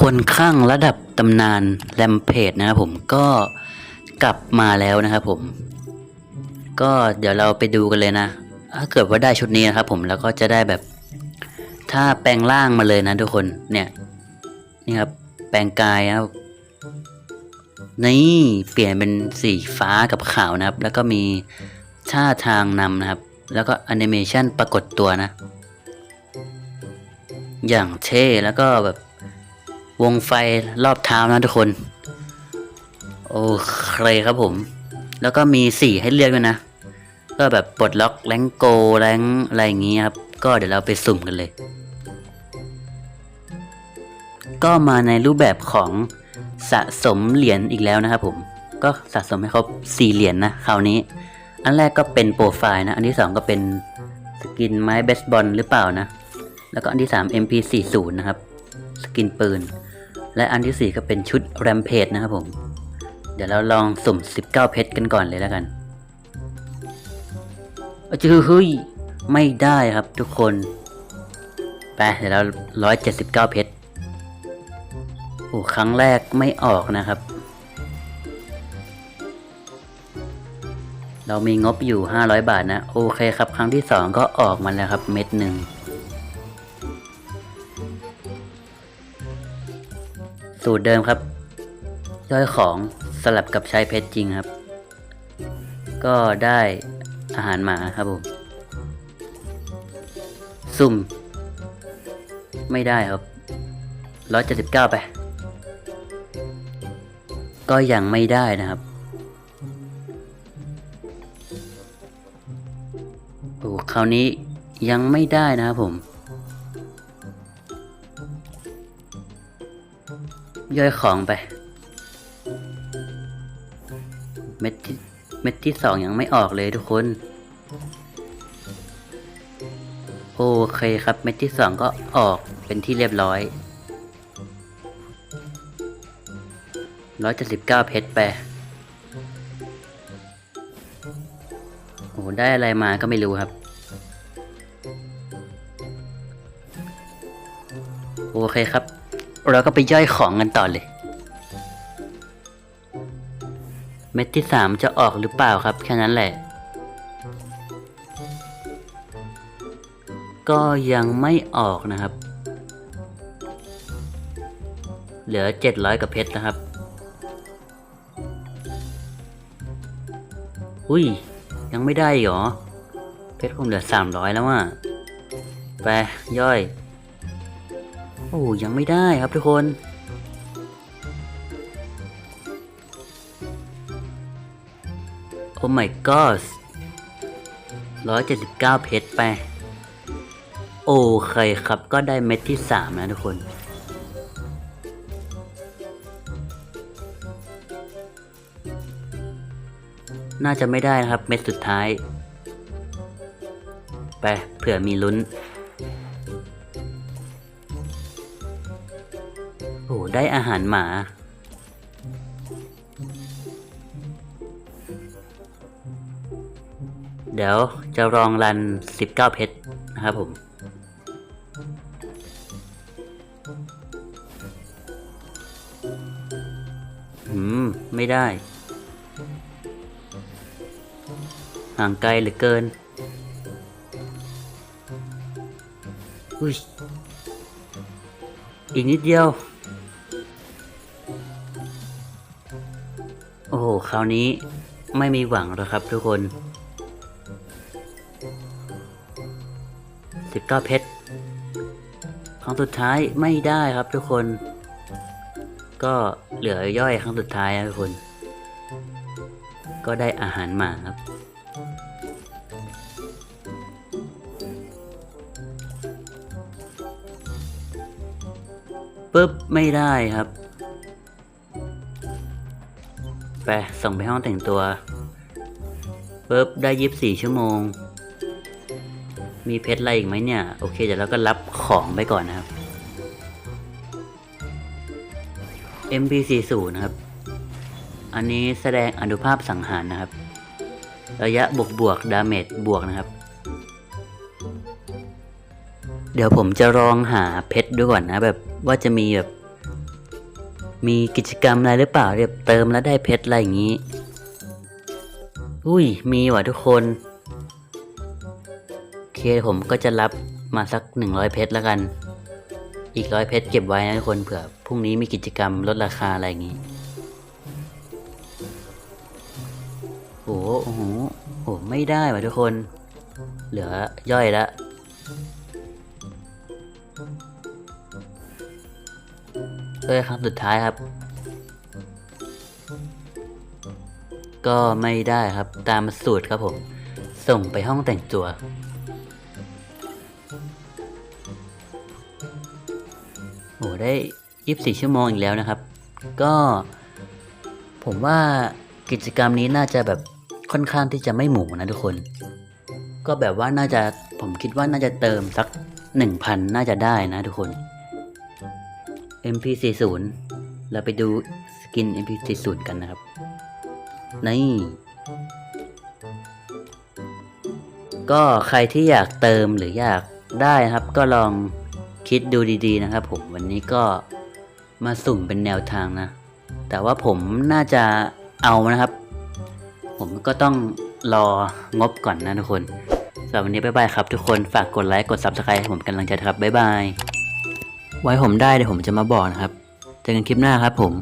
คนข้างระดับตำนานแรมเพจนะครับผมก็กลับมาแล้วนะครับผม ก็เดี๋ยวเราไปดูกันเลยนะ ถ้าเกิดว่าได้ชุดนี้นะครับผมแล้วก็จะได้แบบ ถ้าแปลงร่างมาเลยนะทุกคนเนี่ยนี่ครับแปลงกายครับนี่เปลี่ยนเป็นสีฟ้ากับขาวนะครับ แล้วก็มีท่าทางนำนะครับ แล้วก็แอนิเมชันปรากฏตัวนะ อย่างเท่แล้วก็แบบ วงไฟรอบเท้านะทุกคน โอเคครับผม แล้วก็มีสีให้เลือกด้วยนะ ก็แบบปลดล็อกแรงโกแรงอะไรอย่างงี้ครับ ก็เดี๋ยวเราไปสุ่มกันเลย ก็มาในรูปแบบของสะสมเหรียญอีกแล้วนะครับผม ก็สะสมให้ครบ4เหรียญนะคราวนี้ อันแรกก็เป็นโปรไฟล์นะ อันที่สองก็เป็นสกินไม้เบสบอลหรือเปล่านะ แล้วก็อันที่3 MP40 นะครับ สกินปืน และอันที่ 4 ก็เป็นชุดแรมเพจนะครับผม เดี๋ยวเราลองสุ่ม 19 เพชรกันก่อนเลยแล้วกันอ้าวจือเฮ้ยไม่ได้ครับทุกคนไปเดี๋ยวเรา179เจ็ดสิบเก้าเพชรโอ้ครั้งแรกไม่ออกนะครับ เรามีงบอยู่500บาทนะ โอเคครับ ครั้งที่2ก็ออกมาแล้วครับ เม็ดหนึ่ง สูตรเดิมครับย่อยของสลับกับใช้เพชรจริงครับ ก็ได้อาหารหมาครับผม สุ่ม ไม่ได้ครับร้อยเจ็ดสิบเก้าไป ก็ยังไม่ได้นะครับโอ้คราวนี้ยังไม่ได้นะครับผม ย่อยของไป เม็ดที่เม็ดที่สองยังไม่ออกเลยทุกคน โอเคครับ เม็ดที่สองก็ออกเป็นที่เรียบร้อยร้อยเจ็ดสิบเก้าเพชรไปโอ้ได้อะไรมาก็ไม่รู้ครับ โอเคครับ เราก็ไปย่อยของกันต่อเลย เม็ดที่สามจะออกหรือเปล่าครับ แค่นั้นแหละ ก็ยังไม่ออกนะครับ เหลือเจ็ดร้อยกับเพชรนะครับ อุ้ย ยังไม่ได้เหรอ เพชรผมเหลือสามร้อยแล้วอะไปย่อย โอ้ยังไม่ได้ครับทุกคน โอ้ my god ร้อยเจ็ดสิบเก้าเพชรไป โอเคครับก็ได้เม็ดที่สามนะทุกคน น่าจะไม่ได้นะครับเม็ดสุดท้าย ไปเผื่อมีลุ้น โอ้ได้อาหารหมา เดี๋ยวจะลองรัน 19 เพชรนะครับผม อืม ไม่ได้ ห่างไกลเหลือเกิน อุ้ยอีกนิดเดียว คราวนี้ไม่มีหวังแล้วครับทุกคน 19 เพชรครั้งสุดท้ายไม่ได้ครับทุกคน ก็เหลือย่อยครั้งสุดท้ายนะทุกคน ก็ได้อาหารหมาครับปึ๊บไม่ได้ครับ ไปส่งไปห้องแต่งตัวปึ๊บได้ยีิบสี่ชั่วโมง มีเพชรอะไรอีกไหมเนี่ย โอเคเดี๋ยวเราก็รับของไปก่อนนะครับ MP40 นะครับ อันนี้แสดงอนุภาพสังหารนะครับ ระยะบวกบวกดาเมจบวกนะครับ เดี๋ยวผมจะลองหาเพชรดูก่อนนะแบบว่าจะมีแบบ มีกิจกรรมอะไรหรือเปล่าเรียบเติมแล้วได้เพชรอะไรอย่างนี้ อุ้ย มีว่ะทุกคนโอเคผมก็จะรับมาสักหนึ่งร้อยเพชรแล้วกัน อีกร้อยเพชรเก็บไว้นะทุกคนเผื่อพรุ่งนี้มีกิจกรรมลดราคาอะไรอย่างนี้ โอ้โห โอ้โหไม่ได้ว่ะทุกคน เหลือย่อยละ เพื่อครั้งสุดท้ายครับ ก็ไม่ได้ครับ ตามสูตรครับผม ส่งไปห้องแต่งตัว โอ้ได้ยีิบสี่ชั่วโมงอีกแล้วนะครับ ก็ ผมว่ากิจกรรมนี้น่าจะแบบค่อนข้างที่จะไม่หมูนะทุกคน ก็แบบว่าน่าจะผมคิดว่าน่าจะเติมสักหนึ่งพันน่าจะได้นะทุกคน MP40 เราไปดูสกิน MP40 กันนะครับ นี่ ก็ใครที่อยากเติมหรืออยากได้นะครับ ก็ลองคิดดูดีๆนะครับ ผมวันนี้ก็มาสุ่มเป็นแนวทางนะ แต่ว่าผมน่าจะเอานะครับ ผมก็ต้องรองบก่อนนะทุกคนสำหรับวันนี้บ๊ายบายครับทุกคนฝากกดไลค์กด Subscribe ให้ผมกำลังใจนครับ บ๊ายบาย ไว้ผมได้เดี๋ยวผมจะมาบอกนะครับ เจอกันคลิปหน้าครับผม